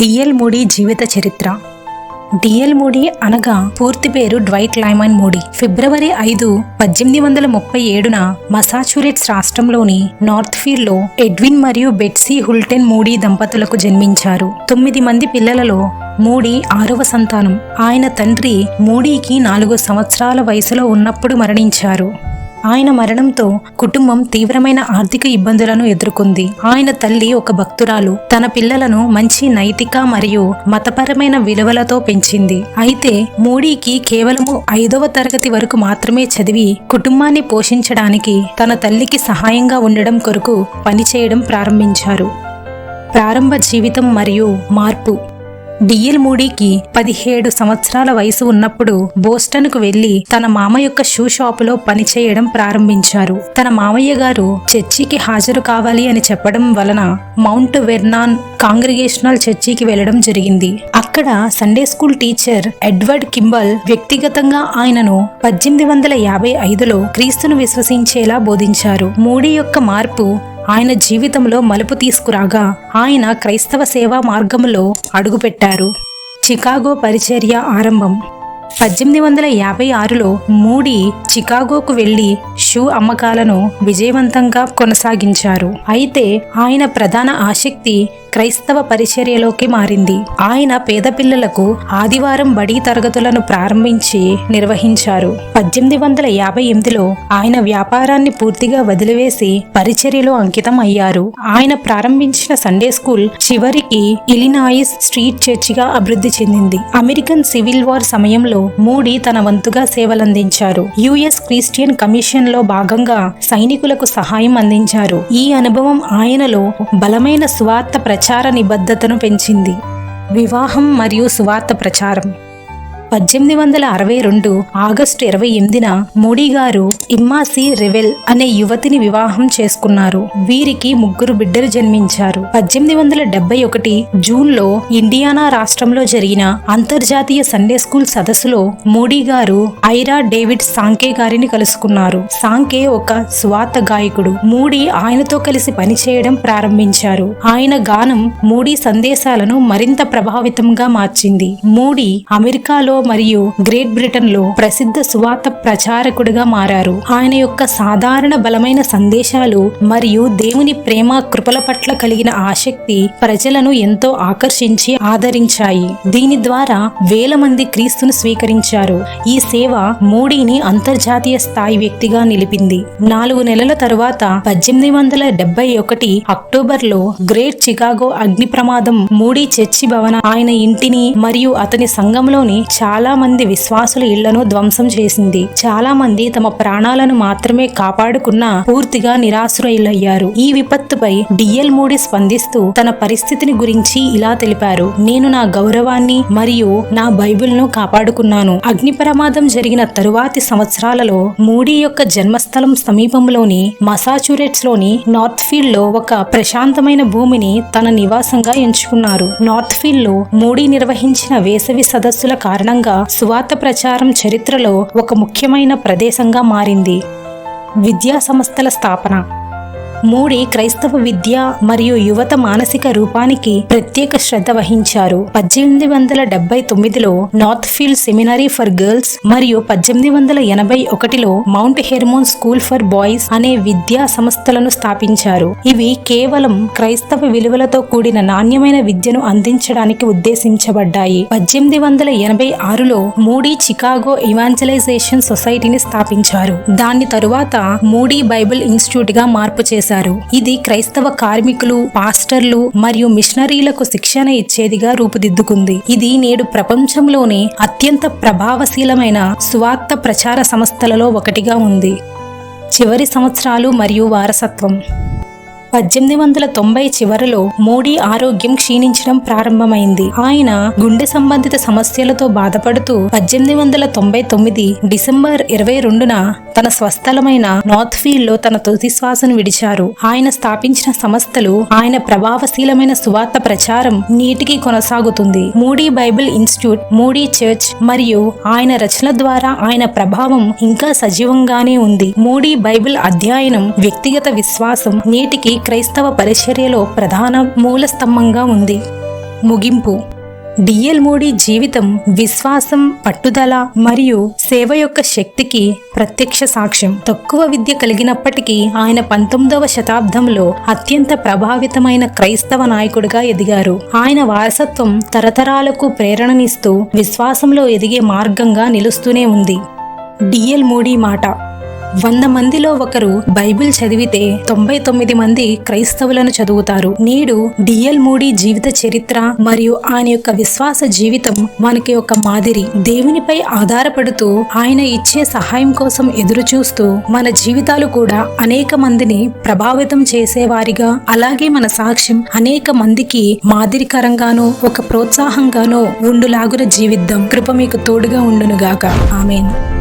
DL moody జీవిత చరిత్ర. DL moody అనగా పూర్తి పేరు డ్వైట్ లైమన్ మూడీ. ఫిబ్రవరి ఐదు పద్దెనిమిది వందల ముప్పై ఏడున మసాచురెట్స్ రాష్ట్రంలోని నార్త్ ఎడ్విన్ మరియు బెట్సీ హుల్టెన్ మూడీ దంపతులకు జన్మించారు. తొమ్మిది మంది పిల్లలలో మూడీ ఆరవ సంతానం. ఆయన తండ్రి మూడీకి నాలుగు సంవత్సరాల వయసులో ఉన్నప్పుడు మరణించారు. ఆయన మరణంతో కుటుంబం తీవ్రమైన ఆర్థిక ఇబ్బందులను ఎదుర్కొంది. ఆయన తల్లి ఒక భక్తురాలు. తన పిల్లలను మంచి నైతిక మరియు మతపరమైన విలువలతో పెంచింది. అయితే మోడీకి కేవలము ఐదవ తరగతి వరకు మాత్రమే చదివి కుటుంబాన్ని పోషించడానికి తన తల్లికి సహాయంగా ఉండడం కొరకు పనిచేయడం ప్రారంభించారు. ప్రారంభ జీవితం మరియు మార్పు డిఎల్ మూడీకి పదిహేడు సంవత్సరాల వయసు ఉన్నప్పుడు బోస్టన్కు వెళ్ళి తన మామ యొక్క షూ షాపులో పనిచేయడం ప్రారంభించారు. తన మామయ్య గారు చర్చికి హాజరు కావాలి అని చెప్పడం వలన మౌంట్ వెర్నాన్ కాంగ్రిగేషనల్ చర్చికి వెళ్ళడం జరిగింది. అక్కడ Sunday school teacher Edward Kimball వ్యక్తిగతంగా ఆయనను పద్దెనిమిది వందల యాభై ఐదులో క్రీస్తును విశ్వసించేలా బోధించారు. మూడీ యొక్క మార్పు ఆయన జీవితంలో మలుపు తీసుకురాగా ఆయన క్రైస్తవ సేవా మార్గంలో అడుగుపెట్టారు. చికాగో పరిచర్య ఆరంభం. పద్దెనిమిది వందల యాభై ఆరులో మూడి చికాగోకు వెళ్ళి షూ అమ్మకాలను విజయవంతంగా కొనసాగించారు. అయితే ఆయన ప్రధాన ఆసక్తి క్రైస్తవ పరిచర్యలోకి మారింది. ఆయన పేద పిల్లలకు ఆదివారం బడి తరగతులను ప్రారంభించి నిర్వహించారు. పద్దెనిమిది వందల యాభై ఎనిమిదిలో ఆయన వ్యాపారాన్ని పూర్తిగా వదిలివేసి పరిచర్యలో అంకితం అయ్యారు. ఆయన ప్రారంభించిన సండే స్కూల్ చివరికి ఇలినాయిస్ స్ట్రీట్ చర్చిగా అభివృద్ధి చెందింది. అమెరికన్ సివిల్ వార్ సమయంలో మూడి తన వంతుగా సేవలందించారు. యుఎస్ క్రిస్టియన్ కమిషన్లో భాగంగా సైనికులకు సహాయం అందించారు. ఈ అనుభవం ఆయనలో బలమైన స్వార్థ ప్ర ప్రచార నిబద్ధతను పెంచింది. వివాహం మరియు సువార్త ప్రచారం. పద్దెనిమిది వందల అరవై రెండు ఆగస్టు ఇరవై ఎనిమిదిన మోడీ గారు ఇమ్మాసి రెవెల్ అనే యువతిని వివాహం చేసుకున్నారు. వీరికి ముగ్గురు బిడ్డలు జన్మించారు. పద్దెనిమిది వందల డెబ్బై ఒకటి జూన్లో ఇండియానా రాష్ట్రంలో జరిగిన అంతర్జాతీయ సండే స్కూల్ సదస్సులో మోడీ గారు ఐరా డేవిడ్ సాంకే గారిని కలుసుకున్నారు. సాంకే ఒక స్వాత గాయకుడు. మూడీ ఆయనతో కలిసి పనిచేయడం ప్రారంభించారు. ఆయన గానం మూడీ సందేశాలను మరింత ప్రభావితంగా మార్చింది. మూడీ అమెరికాలో మరియు గ్రేట్ బ్రిటన్లో ప్రసిద్ధ సువార్త ప్రచారకుడిగా మారారు. ఆయన యొక్క సాధారణ బలమైన సందేశాలు మరియు దేవుని ప్రేమ కృపల పట్ల కలిగిన ఆసక్తి ప్రజలను ఎంతో ఆకర్షించి ఆదరించాయి. దీని ద్వారా వేల మంది క్రీస్తును స్వీకరించారు. ఈ సేవ మోడీని అంతర్జాతీయ స్థాయి వ్యక్తిగా నిలిపింది. నాలుగు నెలల తరువాత పద్దెనిమిది వందల డెబ్బై ఒకటి అక్టోబర్లో గ్రేట్ చికాగో అగ్ని ప్రమాదం మూడీ చర్చి భవన ఆయన ఇంటిని మరియు అతని సంఘంలోని చాలా మంది విశ్వాసుల ఇళ్ళను ధ్వంసం చేసింది. చాలా మంది తమ ప్రాణాలను మాత్రమే కాపాడుకున్న పూర్తిగా నిరాశ్రయులయ్యారు. ఈ విపత్తుపై డిఎల్ మూడి స్పందిస్తూ తన పరిస్థితిని గురించి ఇలా తెలిపారు. నేను నా గౌరవాన్ని మరియు నా బైబిల్ను కాపాడుకున్నాను. అగ్ని ప్రమాదం జరిగిన తరువాతి సంవత్సరాలలో మూడీ యొక్క జన్మస్థలం సమీపంలోని మసాచురెట్స్లోని నార్త్ ఫీల్డ్లో ఒక ప్రశాంతమైన భూమిని తన నివాసంగా ఎంచుకున్నారు. నార్త్ ఫీల్డ్లో మూడీ నిర్వహించిన వేసవి సదస్సుల కారణంగా సువార్త ప్రచారం చరిత్రలో ఒక ముఖ్యమైన ప్రదేశంగా మారింది. విద్యా సంస్థల స్థాపన మూడి క్రైస్తవ విద్య మరియు యువత మానసిక రూపానికి ప్రత్యేక శ్రద్ధ వహించారు. పద్దెనిమిది వందల డెబ్బై తొమ్మిదిలో Northfield seminary for girls మరియు పద్దెనిమిది వందల ఎనభై ఒకటిలో Mount Hermon school for boys అనే విద్యా సంస్థలను స్థాపించారు. ఇవి కేవలం క్రైస్తవ విలువలతో కూడిన నాణ్యమైన విద్యను అందించడానికి ఉద్దేశించబడ్డాయి. పద్దెనిమిది వందల ఎనభై ఆరులో మూడీ చికాగో ఇవాంజలైజేషన్ సొసైటీని స్థాపించారు. దాని తరువాత మూడీ బైబిల్ ఇన్స్టిట్యూట్గా మార్పు చేశారు. ఇది క్రైస్తవ కార్మికులు పాస్టర్లు మరియు మిషనరీలకు శిక్షణ ఇచ్చేదిగా రూపుదిద్దుకుంది. ఇది నేడు ప్రపంచంలోనే అత్యంత ప్రభావశీలమైన సువార్త ప్రచార సంస్థలలో ఒకటిగా ఉంది. చివరి సంవత్సరాలు మరియు వారసత్వం. పద్దెనిమిది వందల తొంభై చివరలో మోడీ ఆరోగ్యం క్షీణించడం ప్రారంభమైంది. ఆయన గుండె సంబంధిత సమస్యలతో బాధపడుతూ పద్దెనిమిది వందల తొంభై తొమ్మిది డిసెంబర్ ఇరవై రెండున తన స్వస్థలమైన నార్త్ ఫీల్డ్లో తన తుది శ్వాసను విడిచారు. ఆయన స్థాపించిన సంస్థలు ఆయన ప్రభావశీలమైన సువార్త ప్రచారం నీటికి కొనసాగుతుంది. Moody Bible institute Moody church మరియు ఆయన రచనల ద్వారా ఆయన ప్రభావం ఇంకా సజీవంగానే ఉంది. మూడీ బైబిల్ అధ్యయనం వ్యక్తిగత విశ్వాసం నేటికి క్రైస్తవ పరిచర్యలో ప్రధాన మూల స్తంభంగా ఉంది. ముగింపు. డిఎల్ మోడీ జీవితం విశ్వాసం పట్టుదల మరియు సేవ యొక్క శక్తికి ప్రత్యక్ష సాక్ష్యం. తక్కువ విద్య కలిగినప్పటికీ ఆయన పంతొమ్మిదవ శతాబ్దంలో అత్యంత ప్రభావితమైన క్రైస్తవ నాయకుడిగా ఎదిగారు. ఆయన వారసత్వం తరతరాలకు ప్రేరణనిస్తూ విశ్వాసంలో ఎదిగే మార్గంగా నిలుస్తూనే ఉంది. డిఎల్ మోడీ మాట. వంద మందిలో ఒకరు బైబిల్ చదివితే తొంభై తొమ్మిది మంది క్రైస్తవులను చదువుతారు. నేడు డిఎల్ మూడీ జీవిత చరిత్ర మరియు ఆయన యొక్క విశ్వాస జీవితం మనకి ఒక మాదిరి. దేవునిపై ఆధారపడుతూ ఆయన ఇచ్చే సహాయం కోసం ఎదురు చూస్తూ మన జీవితాలు కూడా అనేక మందిని ప్రభావితం చేసేవారిగా అలాగే మన సాక్ష్యం అనేక మందికి మాదిరికరంగానూ ఒక ప్రోత్సాహంగానూ ఉండులాగున జీవిద్దాం. కృప మీకు తోడుగా ఉండునుగాక. ఆమెన్.